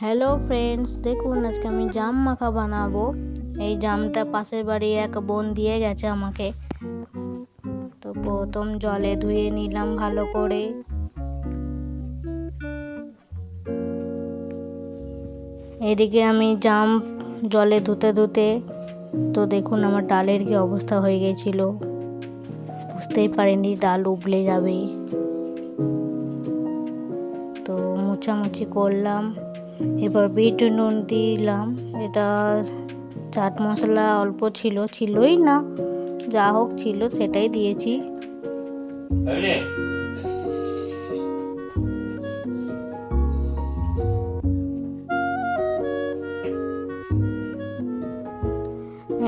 Hello friends দেখুন, আজকে আমি জাম মাখা বানাবো। এই জামটা পাশের বাড়ি এক বোন দিয়ে গেছে আমাকে। তো প্রথম জলে ধুয়ে নিলাম ভালো করে। এদিকে আমি জাম জলে ধুতে ধুতে, তো দেখুন, আমার ডালের কি অবস্থা হয়ে গেছিল। বুঝতেই পারিনি, ডাল উবলে যাবে। তো মোছামুছি করলাম। এবার বিট নুন দিলাম। এটা চাট মশলা অল্প ছিল ছিলই না। যা হোক ছিল সেটাই দিয়েছি।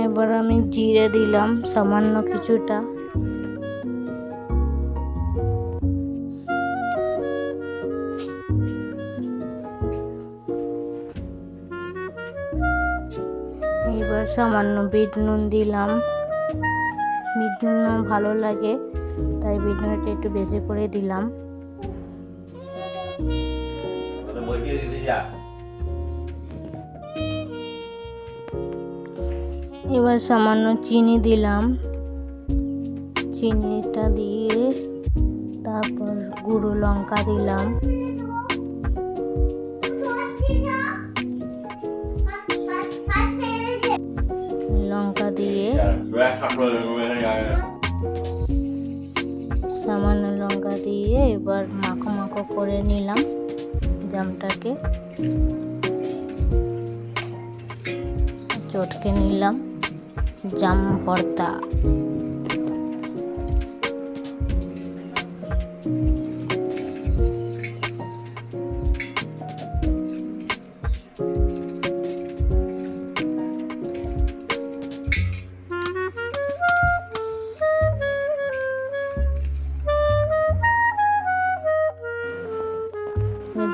এবার আমি জিরে দিলাম সামান্য কিছুটা। এবার সামান্য বিট নুন দিলাম। বিট নুন ভালো লাগে তাই বিট নুনটা একটু বেশি করে দিলাম। এবার সামান্য চিনি দিলাম। চিনিটা দিয়ে তারপর গুঁড়ো লঙ্কা দিলাম। সামান্য লঙ্কা দিয়ে এবার মাখো মাখো করে নিলাম জামটাকে। চটকে নিলাম জাম ভর্তা।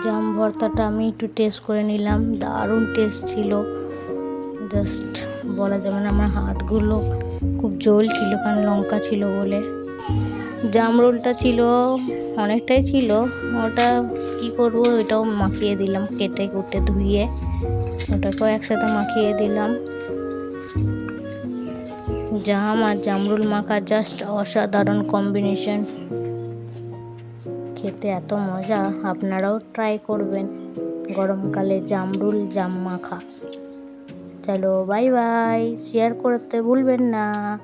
জাম ভর্তাটা আমি একটু টেস্ট করে নিলাম। দারুণ টেস্ট ছিল। জাস্ট বলা যাবে না আমার হাতগুলো খুব জল ছিল, কারণ লঙ্কা ছিল বলে। জাম রোলটা ছিল, অনেকটাই ছিল। ওটা কি করব ওটাও মাখিয়ে দিলাম কেটে কুটে ধুয়ে। ওটাকেও একসাথে মাখিয়ে দিলাম। জাম আর জামরুল মাখা জাস্ট অসাধারণ কম্বিনেশন খেতে এত মজা, আপনারাও ট্রাই করবেন। গরমকালে জামরুল, জাম মাখা। চলো বাই বাই শেয়ার করতে ভুলবেন না।